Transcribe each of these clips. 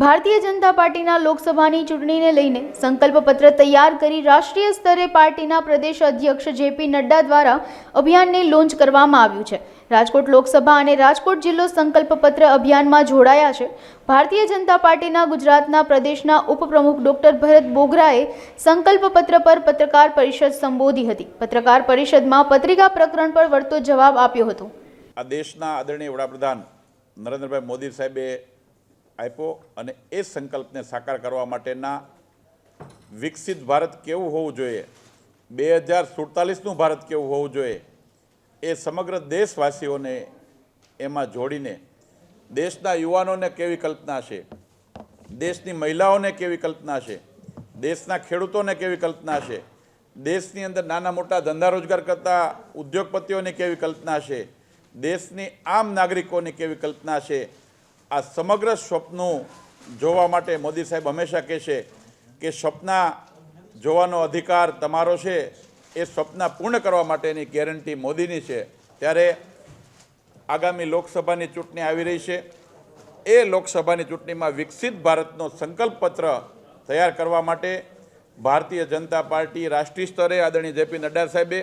ભારતીય જનતા પાર્ટીના લોકસભાની ચૂંટણીને લઈને સંકલ્પપત્ર તૈયાર કરી રાષ્ટ્રીય સ્તરે પાર્ટીના પ્રદેશ અધ્યક્ષ જેપી નડ્ડા દ્વારા અભિયાનને લોન્ચ કરવામાં આવ્યું છે. રાજકોટ લોકસભા અને રાજકોટ જિલ્લો સંકલ્પપત્ર અભિયાનમાં જોડાયા છે. ભારતીય જનતા પાર્ટીના ગુજરાતના પ્રદેશના ઉપપ્રમુખ ડોક્ટર ભરત બોગરાએ સંકલ્પપત્ર પર પત્રકાર પરિષદ સંબોધી હતી. પત્રકાર પરિષદમાં પત્રિકા પ્રકરણ પર વળતો જવાબ આપ્યો હતો. આ દેશના આદરણીય વડાપ્રધાન નરેન્દ્રભાઈ મોદી સાહેબે આપ્યો અને એ સંકલ્પને સાકાર કરવા માટેના વિકસિત ભારત કેવું હોવું જોઈએ? બે હજાર સુડતાલીસનું ભારત કેવું હોવું જોઈએ? એ સમગ્ર દેશવાસીઓને એમાં જોડીને દેશના યુવાનોને કેવી કલ્પના છે? દેશની મહિલાઓને કેવી કલ્પના છે? દેશના ખેડૂતોને કેવી કલ્પના છે? દેશની અંદર નાના મોટા ધંધા રોજગાર કરતા ઉદ્યોગપતિઓની કેવી કલ્પના છે? દેશની આમ નાગરિકોની કેવી કલ્પના છે? આ સમગ્ર સ્વપ્નું જોવા માટે મોદી સાહેબ હંમેશા કહે છે કે સપના જોવાનો અધિકાર તમારો છે, એ સ્વપ્ન પૂર્ણ કરવા માટેની ગેરંટી મોદીની છે. ત્યારે આગામી લોકસભાની ચૂંટણી આવી રહી છે. એ લોકસભાની ચૂંટણીમાં વિકસિત ભારતનો સંકલ્પપત્ર તૈયાર કરવા માટે ભારતીય જનતા પાર્ટી રાષ્ટ્રીય સ્તરે આદરણીય જેપી નડ્ડા સાહેબે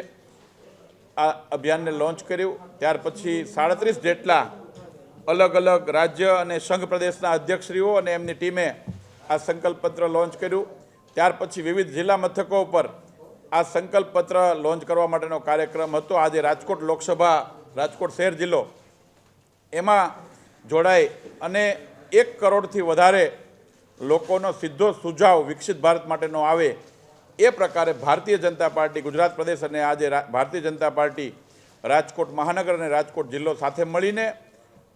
આ અભિયાનને લોન્ચ કર્યું. ત્યાર પછી સાડત્રીસ જેટલા અલગ અલગ રાજ્ય અને સંઘ પ્રદેશના અધ્યક્ષશ્રીઓ અને એમની ટીમે આ સંકલ્પપત્ર લોન્ચ કર્યું. ત્યાર પછી વિવિધ જિલ્લા મથકો ઉપર આ સંકલ્પપત્ર લોન્ચ કરવા માટેનો કાર્યક્રમ હતો. આજે રાજકોટ લોકસભા, રાજકોટ શહેર જિલ્લો એમાં જોડાઈ અને એક કરોડથી વધારે લોકોનો સીધો સુઝાવ વિકસિત ભારત માટેનો આવે એ પ્રકારે ભારતીય જનતા પાર્ટી, ગુજરાત પ્રદેશ અને આજે ભારતીય જનતા પાર્ટી રાજકોટ મહાનગર અને રાજકોટ જિલ્લો સાથે મળીને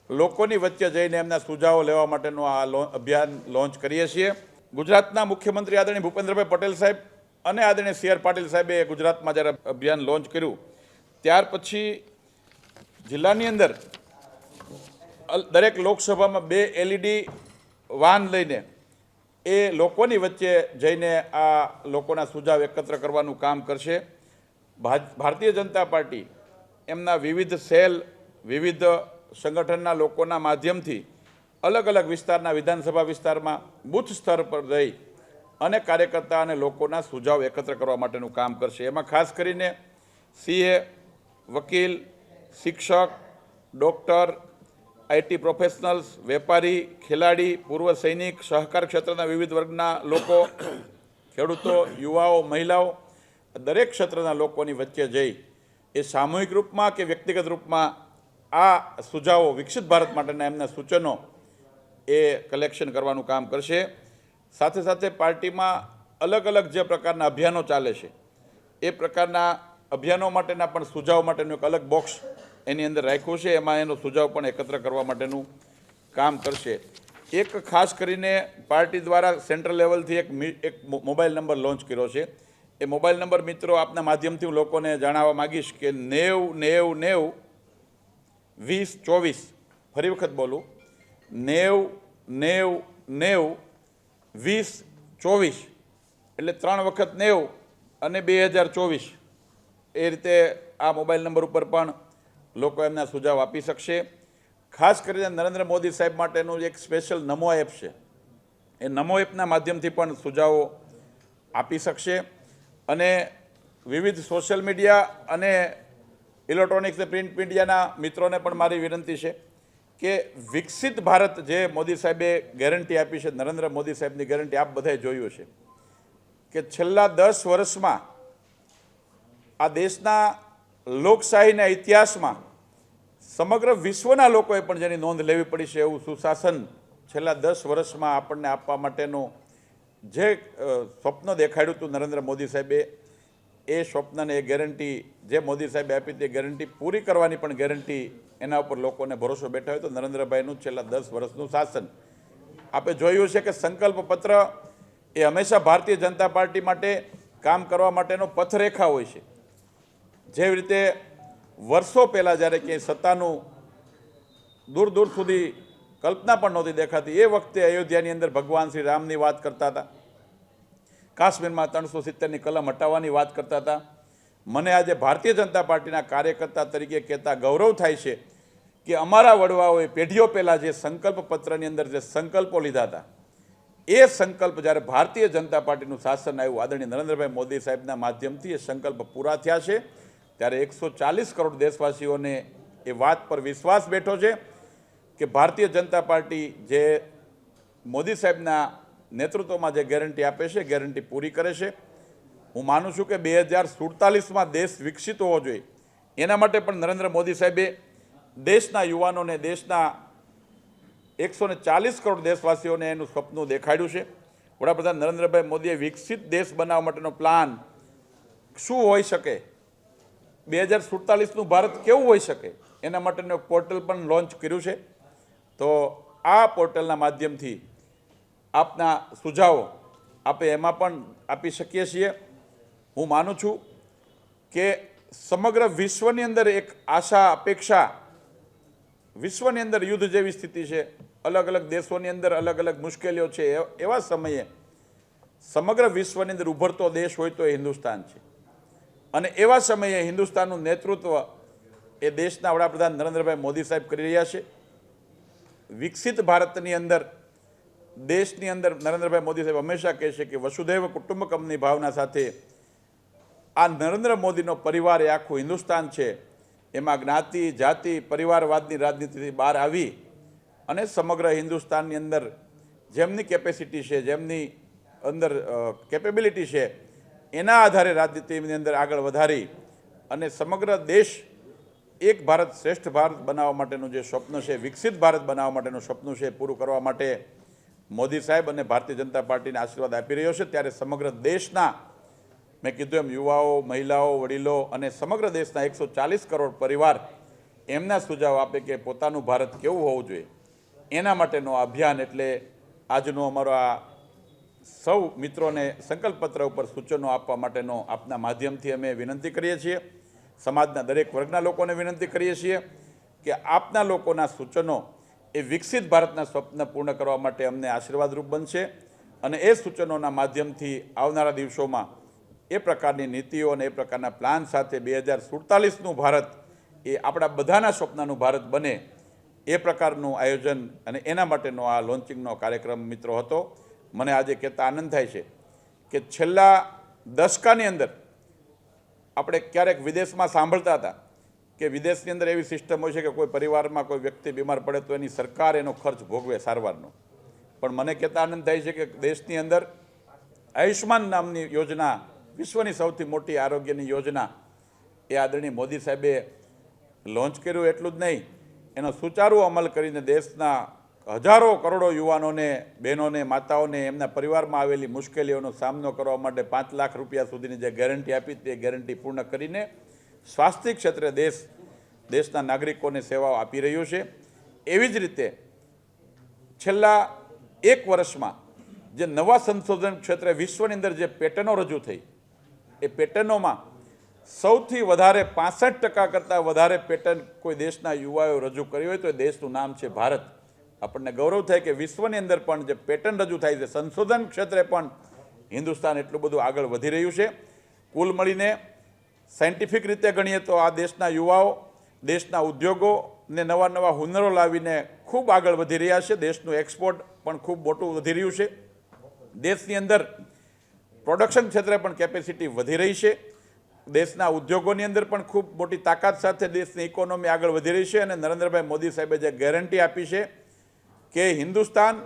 લોકોની વચ્ચે જઈને એમના સુઝાવો લેવા માટેનું આ અભિયાન લોન્ચ કરીએ છીએ. ગુજરાતના મુખ્યમંત્રી આદરણીય ભૂપેન્દ્રભાઈ પટેલ સાહેબ અને આદરણીય સી આર પાટીલ સાહેબે ગુજરાતમાં જ્યારે અભિયાન લોન્ચ કર્યું, ત્યાર પછી જિલ્લાની અંદર દરેક લોકસભામાં બે એલઈડી વાન લઈને એ લોકોની વચ્ચે જઈને આ લોકોના સુઝાવ એકત્ર કરવાનું કામ કરશે. ભારતીય જનતા પાર્ટી એમના વિવિધ સેલ, વિવિધ સંગઠનના લોકોના માધ્યમથી અલગ અલગ વિસ્તારના વિધાનસભા વિસ્તારમાં બૂથ સ્તર પર જઈ અને કાર્યકર્તા અને લોકોના સુઝાવ એકત્ર કરવા માટેનું કામ કરશે. એમાં ખાસ કરીને સીએ, વકીલ, શિક્ષક, ડૉક્ટર, આઈટી પ્રોફેશનલ્સ, વેપારી, ખેલાડી, પૂર્વ સૈનિક, સહકાર ક્ષેત્રના વિવિધ વર્ગના લોકો, ખેડૂતો, યુવાઓ, મહિલાઓ, દરેક ક્ષેત્રના લોકોની વચ્ચે જઈ એ સામૂહિક રૂપમાં કે વ્યક્તિગત રૂપમાં આ સુઝાવો વિકસિત ભારત માટેના એમના સૂચનો એ કલેક્શન કરવાનું કામ કરશે. સાથે સાથે પાર્ટીમાં અલગ અલગ જે પ્રકારના અભિયાનો ચાલે છે, એ પ્રકારના અભિયાનો માટેના પણ સુઝાવ માટેનું એક અલગ બોક્સ એની અંદર રાખ્યું છે. એમાં એનો સુઝાવ પણ એકત્ર કરવા માટેનું કામ કરશે. એક ખાસ કરીને પાર્ટી દ્વારા સેન્ટ્રલ લેવલથી એક એક મોબાઈલ નંબર લોન્ચ કર્યો છે. એ મોબાઈલ નંબર મિત્રો આપના માધ્યમથી હું લોકોને જણાવવા માગીશ કે નેવ નેવ નેવ વીસ, ચોવીસ. ફરી વખત બોલું. નેવ નેવ નેવ, વીસ, ચોવીસ. એટલે ત્રણ વખત નેવ અને બે હજાર ચોવીસ. એ રીતે આ મોબાઈલ નંબર ઉપર પણ લોકો એમના સુઝાવ આપી શકશે. ખાસ કરીને નરેન્દ્ર મોદી સાહેબ માટેનું એક સ્પેશિયલ નમો એપ છે. એ નમો એપના માધ્યમથી પણ સુઝાવો આપી શકશે. અને વિવિધ સોશિયલ મીડિયા અને ઇલેક્ટ્રોનિક્સ પ્રિન્ટ મીડિયાના મિત્રોને પણ મારી વિનંતી છે કે વિકસિત ભારત જે મોદી સાહેબે ગેરંટી આપી છે, નરેન્દ્ર મોદી સાહેબની ગેરંટી આપ બધાએ જોયું છે, કે છેલ્લા દસ વર્ષમાં આ દેશના લોકશાહીના ઇતિહાસમાં સમગ્ર વિશ્વના લોકોએ પણ જેની નોંધ લેવી પડી છે એવું સુશાસન છેલ્લા દસ વર્ષમાં આપણને આપવા માટેનું જે સ્વપ્ન દેખાડ્યું હતું નરેન્દ્ર મોદી સાહેબે એ સ્વપ્નને એ ગેરંટી, જે મોદી સાહેબે આપી તે ગેરંટી પૂરી કરવાની પણ ગેરંટી એના ઉપર લોકોને ભરોસો બેઠા હોય તો નરેન્દ્રભાઈનું છેલ્લા દસ વર્ષનું શાસન. આપણે જોયું છે કે સંકલ્પ પત્ર એ હંમેશા ભારતીય જનતા પાર્ટી માટે કામ કરવા માટેનો પથરેખા હોય છે. જેવી રીતે વર્ષો પહેલાં જ્યારે ક્યાંય સત્તાનું દૂર દૂર સુધી કલ્પના પણ નહોતી દેખાતી, એ વખતે અયોધ્યાની અંદર ભગવાન શ્રી રામની વાત કરતા હતા. કાશ્મીરમાં ત્રણસો સિત્તેરની કલમ હટાવવાની વાત કરતા હતા. મને આજે ભારતીય જનતા પાર્ટીના કાર્યકર્તા તરીકે કહેતા ગૌરવ થાય છે કે અમારા વડવાઓએ પેઢીઓ પહેલાં જે સંકલ્પ પત્રની અંદર જે સંકલ્પો લીધા હતા, એ સંકલ્પ જ્યારે ભારતીય જનતા પાર્ટીનું શાસન આવ્યું, આદરણીય નરેન્દ્રભાઈ મોદી સાહેબના માધ્યમથી એ સંકલ્પ પૂરા થયા છે. ત્યારે એકસો ચાલીસ કરોડ દેશવાસીઓને એ વાત પર વિશ્વાસ બેઠો છે કે ભારતીય જનતા પાર્ટી જે મોદી સાહેબના નેતૃત્વમાં જે ગેરંટી આપે છે, ગેરંટી પૂરી કરે છે. હું માનું છું કે બે હજાર સુડતાલીસમાં દેશ વિકસિત હોવો જોઈએ. એના માટે પણ નરેન્દ્ર મોદી સાહેબે દેશના યુવાનોને, દેશના એકસો ચાલીસ કરોડ દેશવાસીઓને એનું સ્વપ્ન દેખાડ્યું છે. વડાપ્રધાન નરેન્દ્રભાઈ મોદીએ વિકસિત દેશ બનાવવા માટેનો પ્લાન શું હોઈ શકે? બે હજાર સુડતાલીસનું ભારત કેવું હોઈ શકે? એના માટેનું પોર્ટલ પણ લોન્ચ કર્યું છે. તો આ પોર્ટલના માધ્યમથી આપના સુઝાવો આપે એમાં પણ આપી શકીએ છીએ. હું માનું છું કે સમગ્ર વિશ્વની અંદર એક આશા, અપેક્ષા વિશ્વની અંદર યુદ્ધ જેવી સ્થિતિ છે. અલગ અલગ દેશોની અંદર અલગ અલગ મુશ્કેલીઓ છે. એવા સમયે સમગ્ર વિશ્વની અંદર ઉભરતો દેશ હોય તો એ હિન્દુસ્તાન છે. અને એવા સમયે હિન્દુસ્તાનનું નેતૃત્વ એ દેશના વડાપ્રધાન નરેન્દ્રભાઈ મોદી સાહેબ કરી રહ્યા છે. વિકસિત ભારતની અંદર દેશની અંદર નરેન્દ્રભાઈ મોદી સાહેબ હંમેશા કહે છે કે વસુધૈવ કુટુંબકમની ભાવના સાથે આ નરેન્દ્ર મોદીનો પરિવાર એ આખું હિન્દુસ્તાન છે. એમાં જ્ઞાતિ, જાતિ, પરિવારવાદની રાજનીતિથી બહાર આવી અને સમગ્ર હિન્દુસ્તાનની અંદર જેમની કેપેસિટી છે, જેમની અંદર કેપેબિલિટી છે, એના આધારે રાજનીતિની અંદર આગળ વધારી અને સમગ્ર દેશ એક ભારત શ્રેષ્ઠ ભારત બનાવવા માટેનું જે સ્વપ્ન છે, વિકસિત ભારત બનાવવા માટેનું સ્વપ્ન છે, પૂરું કરવા માટે મોદી સાહેબ અને ભારતીય જનતા પાર્ટીને આશીર્વાદ આપી રહ્યો છે. ત્યારે સમગ્ર દેશના, મેં કીધું એમ, યુવાઓ, મહિલાઓ, વડીલો અને સમગ્ર દેશના એકસો ચાલીસ કરોડ પરિવાર એમના સુઝાવ આપે કે પોતાનું ભારત કેવું હોવું જોઈએ. એના માટેનો અભિયાન એટલે આજનો અમારો આ સૌ મિત્રોને સંકલ્પપત્ર ઉપર સૂચનો આપવા માટેનો આપના માધ્યમથી અમે વિનંતી કરીએ છીએ. સમાજના દરેક વર્ગના લોકોને વિનંતી કરીએ છીએ કે આપના લોકોના સૂચનો એ વિકસિત ભારતના સ્વપ્ન પૂર્ણ કરવા માટે અમને આશીર્વાદરૂપ બનશે અને એ સૂચનોના માધ્યમથી આવનારા દિવસોમાં એ પ્રકારની નીતિઓ અને એ પ્રકારના પ્લાન સાથે બે હજાર સુડતાલીસનું ભારત, એ આપણા બધાના સ્વપ્નનું ભારત બને એ પ્રકારનું આયોજન અને એના માટેનો આ લોન્ચિંગનો કાર્યક્રમ મિત્રો હતો. મને આજે કહેતા આનંદ થાય છે કે છેલ્લા દશકાની અંદર આપણે ક્યારેક વિદેશમાં સાંભળતા હતા કે વિદેશની અંદર એવી સિસ્ટમ હોય છે કે કોઈ પરિવારમાં કોઈ વ્યક્તિ બીમાર પડે તો એની સરકાર એનો ખર્ચ ભોગવે સારવારનો. પણ મને કહેતા આનંદ થાય છે કે દેશની અંદર આયુષ્માન નામની યોજના, વિશ્વની સૌથી મોટી આરોગ્યની યોજના એ આદરણીય મોદી સાહેબે લોન્ચ કર્યું, એટલું જ નહીં. એનો સુચારુ અમલ કરીને દેશના હજારો કરોડો યુવાનોને, બહેનોને, માતાઓને, એમના પરિવારમાં આવેલી મુશ્કેલીઓનો સામનો કરવા માટે પાંચ લાખ રૂપિયા સુધીની જે ગેરંટી આપી તે ગેરંટી પૂર્ણ કરીને સ્વાસ્થ્ય ક્ષેત્રે દેશ, દેશના નાગરિકોને સેવાઓ આપી રહ્યું છે. એવી જ રીતે છેલ્લા એક વર્ષમાં જે નવા સંશોધન ક્ષેત્રે વિશ્વની અંદર જે પેટર્નો રજૂ થઈ, એ પેટર્નોમાં સૌથી વધારે પાસઠ ટકા કરતાં વધારે પેટર્ન કોઈ દેશના યુવાઓ રજૂ કરી હોય તો એ દેશનું નામ છે ભારત. આપણને ગૌરવ થાય કે વિશ્વની અંદર પણ જે પેટર્ન રજૂ થાય છે, સંશોધન ક્ષેત્રે પણ હિન્દુસ્તાન એટલું બધું આગળ વધી રહ્યું છે. કુલ મળીને સાયન્ટિફિક રીતે ગણીએ તો આ દેશના યુવાઓ, દેશના ઉદ્યોગો ને નવા નવા હુનરો લાવીને ખૂબ આગળ વધી રહ્યા છે. દેશનું એક્સપોર્ટ પણ ખૂબ મોટું વધી રહ્યું છે. દેશની અંદર પ્રોડક્શન ક્ષેત્રે પણ કેપેસિટી વધી રહી છે. દેશના ઉદ્યોગોની અંદર પણ ખૂબ મોટી તાકાત સાથે દેશની ઇકોનોમી આગળ વધી રહી છે અને નરેન્દ્રભાઈ મોદી સાહેબે જે ગેરંટી આપી છે કે હિન્દુસ્તાન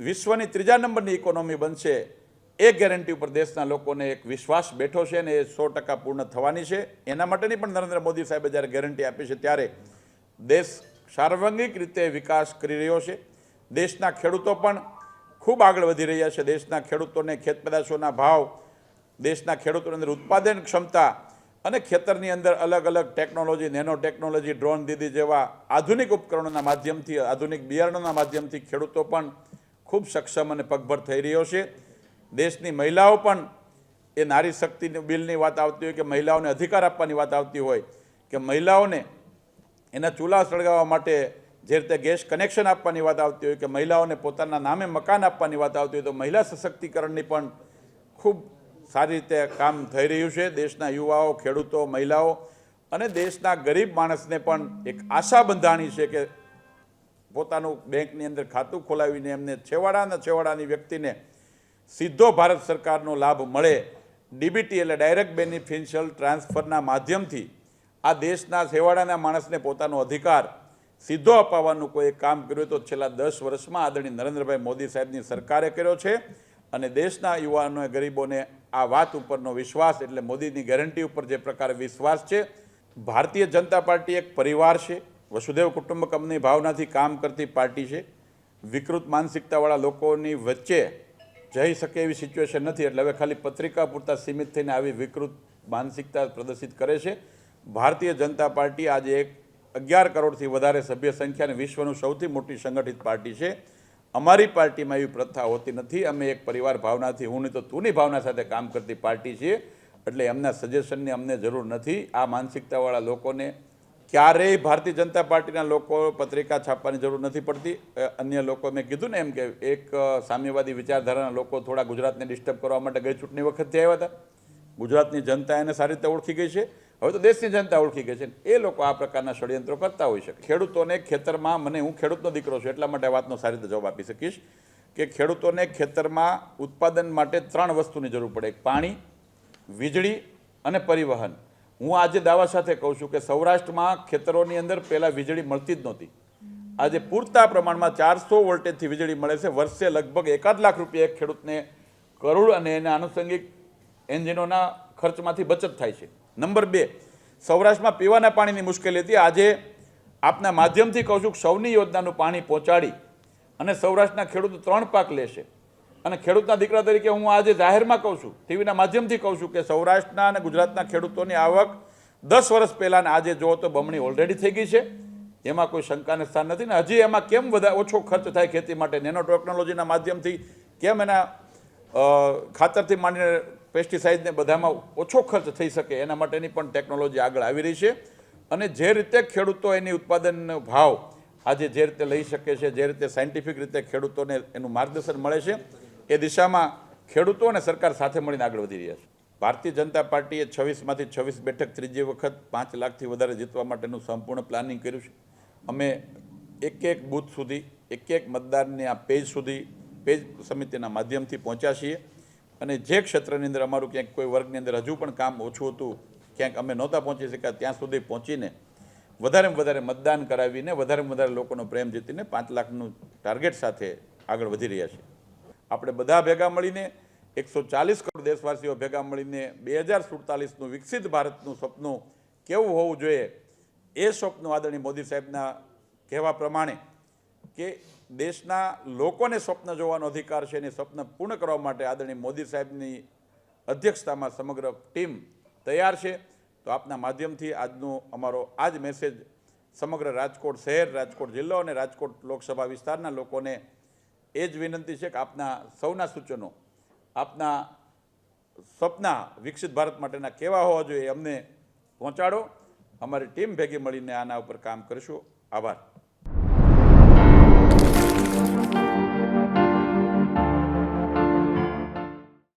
વિશ્વની ત્રીજા નંબરની ઇકોનોમી બનશે એ ગેરંટી ઉપર દેશના લોકોને એક વિશ્વાસ બેઠો છે અને એ સો ટકા પૂર્ણ થવાની છે. એના માટેની પણ નરેન્દ્ર મોદી સાહેબે જ્યારે ગેરંટી આપી છે ત્યારે દેશ સાર્વંગિક રીતે વિકાસ કરી રહ્યો છે. દેશના ખેડૂતો પણ ખૂબ આગળ વધી રહ્યા છે. દેશના ખેડૂતોને ખેત પેદાશોના ભાવ, દેશના ખેડૂતોની અંદર ઉત્પાદન ક્ષમતા અને ખેતરની અંદર અલગ અલગ ટેકનોલોજી, નેનો ટેકનોલોજી, ડ્રોન દીદી જેવા આધુનિક ઉપકરણોના માધ્યમથી, આધુનિક બિયારણોના માધ્યમથી ખેડૂતો પણ ખૂબ સક્ષમ અને પગભર થઈ રહ્યો છે. દેશની મહિલાઓ પણ એ નારી શક્તિ બિલની વાત આવતી હોય કે મહિલાઓને અધિકાર આપવાની વાત આવતી હોય કે મહિલાઓને એના ચૂલા સળગાવવા માટે જે રીતે ગેસ કનેક્શન આપવાની વાત આવતી હોય કે મહિલાઓને પોતાના નામે મકાન આપવાની વાત આવતી હોય તો મહિલા સશક્તિકરણની પણ ખૂબ સારી રીતે કામ થઈ રહ્યું છે. દેશના યુવાઓ, ખેડૂતો, મહિલાઓ અને દેશના ગરીબ માણસને પણ એક આશા બંધાણી છે કે પોતાનું બેંકની અંદર ખાતું ખોલાવીને એમને છેવાડાના છેવાડાની વ્યક્તિને સીધો ભારત સરકારનો લાભ મળે. ડીબીટી એટલે ડાયરેક્ટ બેનિફિશિયલ ટ્રાન્સફરના માધ્યમથી આ દેશના છેવાડાના માણસને પોતાનો અધિકાર સીધો અપાવવાનું કોઈ કામ કર્યું તો છેલ્લા દસ વર્ષમાં આદરણીય નરેન્દ્રભાઈ મોદી સાહેબની સરકારે કર્યો છે અને દેશના યુવાનોએ ગરીબોને આ વાત ઉપરનો વિશ્વાસ એટલે મોદીની ગેરંટી ઉપર જે પ્રકારે વિશ્વાસ છે, ભારતીય જનતા પાર્ટી એક પરિવાર છે વસુદેવ કુટુંબકમની ભાવનાથી કામ કરતી પાર્ટી છે. વિકૃત માનસિકતાવાળા લોકોની વચ્ચે જઈ શકે એવી સિચ્યુએશન નથી. એટલે હવે ખાલી પત્રિકા પૂરતા સીમિત થઈને આવી વિકૃત માનસિકતા પ્રદર્શિત કરે છે. ભારતીય જનતા પાર્ટી આજે એક અગિયાર કરોડથી વધારે સભ્ય સંખ્યા અને વિશ્વનું સૌથી મોટી સંગઠિત પાર્ટી છે. અમારી પાર્ટીમાં એવી પ્રથા હોતી નથી. અમે એક પરિવાર ભાવનાથી, હું નહીં તો તુંની ભાવના સાથે કામ કરતી પાર્ટી છીએ. એટલે એમના સજેશનની અમને જરૂર નથી. આ માનસિકતાવાળા લોકોને ક્યારેય ભારતીય જનતા પાર્ટીના લોકો પત્રિકા છાપવાની જરૂર નથી પડતી. અન્ય લોકો મેં કીધું ને એમ કે એક સામ્યવાદી વિચારધારાના લોકો થોડા ગુજરાતને ડિસ્ટર્બ કરવા માટે ગઈ ચૂંટણી વખતથી આવ્યા હતા. ગુજરાતની જનતા એને સારી રીતે ઓળખી ગઈ છે. હવે તો દેશની જનતા ઓળખી ગઈ છે. એ લોકો આ પ્રકારના ષડયંત્રો કરતા હોય છે ખેડૂતોને ખેતરમાં, મને હું ખેડૂતનો દીકરો છું એટલા માટે વાતનો સારી રીતે જવાબ આપી શકીશ કે ખેડૂતોને ખેતરમાં ઉત્પાદન માટે ત્રણ વસ્તુની જરૂર પડે. પાણી, વીજળી અને પરિવહન. હું આજે દાવા સાથે કહું છું કે સૌરાષ્ટ્રમાં ખેતરોની અંદર પહેલાં વીજળી મળતી જ નહોતી. આજે પૂરતા પ્રમાણમાં ચારસો વોલ્ટેજથી વીજળી મળે છે. વર્ષે લગભગ એકાદ લાખ રૂપિયા એક ખેડૂતને કરોડ અને એના આનુષંગિક એન્જિનોના ખર્ચમાંથી બચત થાય છે. નંબર બે, સૌરાષ્ટ્રમાં પીવાના પાણીની મુશ્કેલી હતી. આજે આપના માધ્યમથી કહું છું કે સૌની યોજનાનું પાણી પહોંચાડી અને સૌરાષ્ટ્રના ખેડૂતો ત્રણ પાક લેશે. અને ખેડૂતના દીકરા તરીકે હું આજે જાહેરમાં કહું છું, ટીવીના માધ્યમથી કહું છું કે સૌરાષ્ટ્રના અને ગુજરાતના ખેડૂતોની આવક દસ વર્ષ પહેલાં આજે જુઓ તો બમણી ઓલરેડી થઈ ગઈ છે. એમાં કોઈ શંકાને સ્થાન નથી ને હજી એમાં કેમ વધારે ઓછો ખર્ચ થાય ખેતી માટે? નેનો ટેકનોલોજીના માધ્યમથી કેમ એના ખાતરથી માંડીને પેસ્ટિસાઇડને બધામાં ઓછો ખર્ચ થઈ શકે? એના માટેની પણ ટેકનોલોજી આગળ આવી રહી છે. અને જે રીતે ખેડૂતો એની ઉત્પાદનનો ભાવ આજે જે રીતે લઈ શકે છે, જે રીતે સાયન્ટિફિક રીતે ખેડૂતોને એનું માર્ગદર્શન મળે છે એ દિશામાં ખેડૂતો અને સરકાર સાથે મળીને આગળ વધી રહ્યા છે. ભારતીય જનતા પાર્ટીએ છવ્વીસમાંથી છવ્વીસ બેઠક ત્રીજી વખત પાંચ લાખથી વધારે જીતવા માટેનું સંપૂર્ણ પ્લાનિંગ કર્યું છે. અમે એક એક બૂથ સુધી, એક એક મતદારને આ પેજ સુધી, પેજ સમિતિના માધ્યમથી પહોંચ્યા છીએ. અને જે ક્ષેત્રની અંદર અમારું ક્યાંક કોઈ વર્ગની અંદર હજુ પણ કામ ઓછું હતું, ક્યાંક અમે નહોતા પહોંચી શક્યા, ત્યાં સુધી પહોંચીને વધારેમાં વધારે મતદાન કરાવીને, વધારેમાં વધારે લોકોનો પ્રેમ જીતીને પાંચ લાખનું ટાર્ગેટ સાથે આગળ વધી રહ્યા છીએ. આપણે બધા ભેગા મળીને એકસો ચાલીસ કરોડ દેશવાસીઓ ભેગા મળીને બે હજાર સુડતાલીસનું વિકસિત ભારતનું સપનું કેવું હોવું જોઈએ એ સ્વપ્ન આદરણીય મોદી સાહેબના કહેવા પ્રમાણે કે દેશના લોકોને સ્વપ્ન જોવાનો અધિકાર છે અને સ્વપ્ન પૂર્ણ કરવા માટે આદરણીય મોદી સાહેબની અધ્યક્ષતામાં સમગ્ર ટીમ તૈયાર છે. તો આપના માધ્યમથી આજનો અમારો આ જ મેસેજ સમગ્ર રાજકોટ શહેર, રાજકોટ જિલ્લો અને રાજકોટ લોકસભા વિસ્તારના લોકોને એ જ વિનંતી છે કે આપના સૌના સૂચનો, આપના સપના વિકસિત ભારત માટેના કેવા હોવા જોઈએ અમને પહોંચાડો. અમારી ટીમ ભેગી મળીને આના ઉપર કામ કરીશું. આભાર.